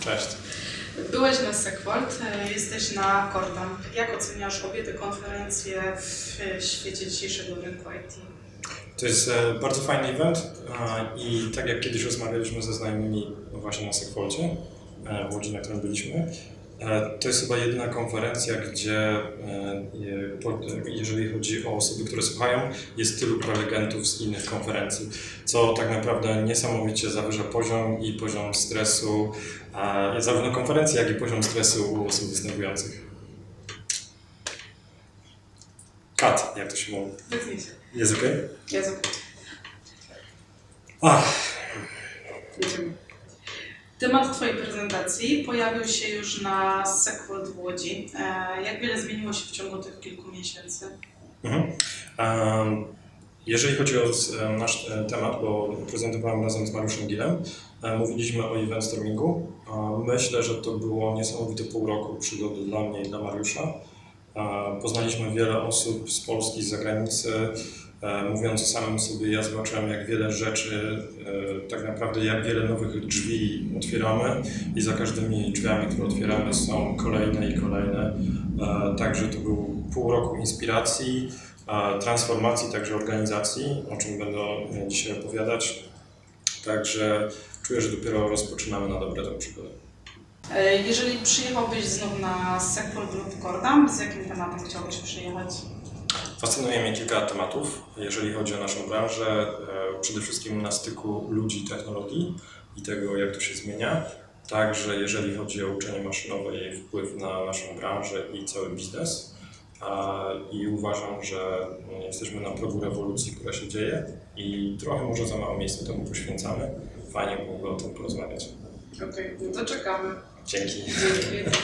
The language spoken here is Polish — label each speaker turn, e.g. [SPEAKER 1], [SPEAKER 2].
[SPEAKER 1] Cześć.
[SPEAKER 2] Byłeś na Sequolt, e, jesteś na Cordam. Jak oceniasz obie te konferencje w świecie dzisiejszego rynku IT?
[SPEAKER 1] To jest e, bardzo fajny event e, i tak jak kiedyś rozmawialiśmy ze znajomymi właśnie na Sekwolcie, w Łodzi, na którym byliśmy, e, to jest chyba jedyna konferencja, gdzie e, jeżeli chodzi o osoby, które słuchają, jest tylu prelegentów z innych konferencji, co tak naprawdę niesamowicie zawyża poziom i poziom stresu, e, zarówno konferencji, jak i poziom stresu u osób występujących. Kat, jak to się mówi.
[SPEAKER 2] Wytnij się.
[SPEAKER 1] Jest?
[SPEAKER 2] Jezu,
[SPEAKER 1] Ach,
[SPEAKER 2] jedziemy. Temat Twojej prezentacji pojawił się już na Sequolt w Łodzi. E, Jak wiele zmieniło się w ciągu tych kilku miesięcy?
[SPEAKER 1] Mhm. Jeżeli chodzi o nasz e, temat, bo prezentowałem razem z Mariuszem Gilem, e, mówiliśmy o event stormingu. E, Myślę, że to było niesamowite pół roku przygody dla mnie i dla Mariusza. Poznaliśmy wiele osób z Polski, z zagranicy. E, Mówiąc o samym sobie, ja zobaczyłem, jak wiele rzeczy, e, tak naprawdę jak wiele nowych drzwi otwieramy i za każdymi drzwiami, które otwieramy są kolejne i kolejne. E, Także to był pół roku inspiracji, transformacji, także organizacji, o czym będę dzisiaj opowiadać. Także czuję, że dopiero rozpoczynamy na dobre tę przygodę.
[SPEAKER 2] E, Jeżeli przyjechałbyś znów na Sequolt lub Cordam, z jakim tematem chciałbyś przyjechać?
[SPEAKER 1] Fascynuje mnie kilka tematów, jeżeli chodzi o naszą branżę. e, Przede wszystkim na styku ludzi technologii i tego, jak to się zmienia. Także jeżeli chodzi o uczenie maszynowe i jej wpływ na naszą branżę i cały biznes. I uważam, że no, jesteśmy na progu rewolucji, która się dzieje i trochę może za mało miejsca temu poświęcamy. Fajnie byłoby o tym porozmawiać.
[SPEAKER 2] Okej, no to czekamy.
[SPEAKER 1] Dzięki.
[SPEAKER 2] Dzięki.